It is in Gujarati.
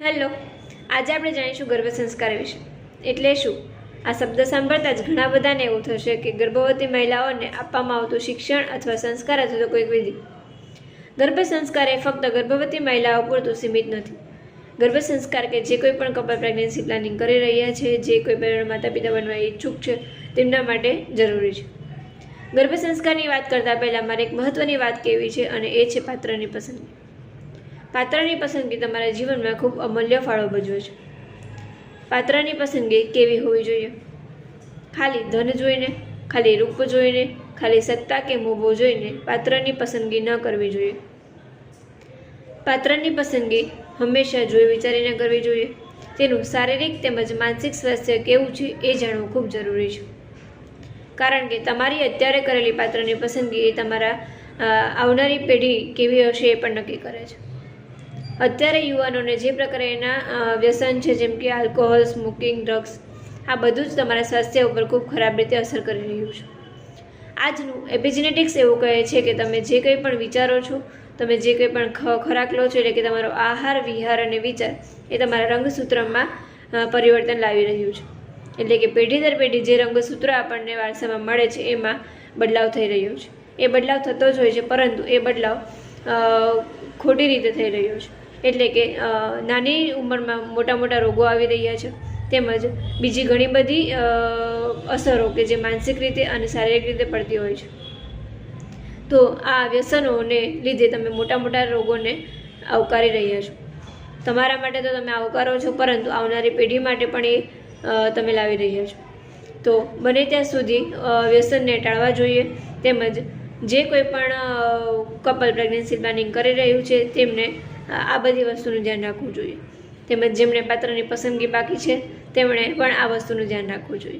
હેલો, આજે આપણે જાણીશું ગર્ભ સંસ્કાર વિશે. એટલે શું? આ શબ્દ સાંભળતા જ ઘણા બધાને એવું થશે કે ગર્ભવતી મહિલાઓને આપવામાં આવતું શિક્ષણ અથવા સંસ્કાર અથવા તો કોઈક વિધિ. ગર્ભ સંસ્કાર એ ફક્ત ગર્ભવતી મહિલાઓ પૂરતું સીમિત નથી. ગર્ભ સંસ્કાર કે જે કોઈ પણ કપલ પ્રેગ્નન્સી પ્લાનિંગ કરી રહ્યા છે, જે કોઈ પણ માતા પિતા બનવા ઈચ્છુક છે, તેમના માટે જરૂરી છે. ગર્ભ સંસ્કારની વાત કરતાં પહેલાં મારે એક મહત્ત્વની વાત કહેવી છે અને એ છે પાત્રની પસંદગી. પાત્રની પસંદગી તમારા જીવનમાં ખૂબ અમૂલ્ય ફાળો ભજવે છે. પાત્રની પસંદગી કેવી હોવી જોઈએ? ખાલી ધન જોઈને, ખાલી રૂપ જોઈને, ખાલી સત્તા કે મોભો જોઈને પાત્રની પસંદગી ન કરવી જોઈએ. પાત્રની પસંદગી હંમેશા જોઈ વિચારીને કરવી જોઈએ. તેનું શારીરિક તેમજ માનસિક સ્વાસ્થ્ય કેવું છે એ જાણવું ખૂબ જરૂરી છે. કારણ કે તમારી અત્યારે કરેલી પાત્રની પસંદગી એ તમારા આવનારી પેઢી કેવી હશે એ પણ નક્કી કરે છે. અત્યારે યુવાનોને જે પ્રકારે એના વ્યસન છે, જેમ કે આલ્કોહોલ સ્મોકિંગ ડ્રગ્સ આ બધું જ તમારા સ્વાસ્થ્ય ઉપર ખૂબ ખરાબ રીતે અસર કરી રહ્યું છે. આજનું એપિજેનેટિક્સ એવું કહે છે કે તમે જે કંઈ પણ વિચારો છો, તમે જે કંઈ પણ ખોરાક લો છો, એટલે કે તમારો આહાર, વિહાર અને વિચાર એ તમારા રંગસૂત્રમાં પરિવર્તન લાવી રહ્યું છે. એટલે કે પેઢી દર પેઢી જે રંગસૂત્ર આપણને વારસામાં મળે છે, એમાં બદલાવ થઈ રહ્યો છે. એ બદલાવ થતો જ હોય છે, પરંતુ એ બદલાવ ખોટી રીતે થઈ રહ્યો છે. એટલે કે નાની ઉંમરમાં મોટા મોટા રોગો આવી રહ્યા છે. તેમજ બીજી ઘણી બધી અસરો કે જે માનસિક રીતે અને શારીરિક રીતે પડતી હોય છે. તો આ વ્યસનોને લીધે તમે મોટા મોટા રોગોને આવકારી રહ્યા છો. તમારા માટે તો તમે આવકારો છો, પરંતુ આવનારી પેઢી માટે પણ એ તમે લાવી રહ્યા છો. તો બને ત્યાં સુધી વ્યસનને ટાળવા જોઈએ. તેમજ જે કોઈ પણ કપલ પ્રેગ્નન્સી પ્લાનિંગ કરી રહ્યું છે, તેમને આ બધી વસ્તુનું ધ્યાન રાખવું જોઈએ. તેમજ જેમણે પાત્રની પસંદગી બાકી છે, તેમણે પણ આ વસ્તુનું ધ્યાન રાખવું જોઈએ.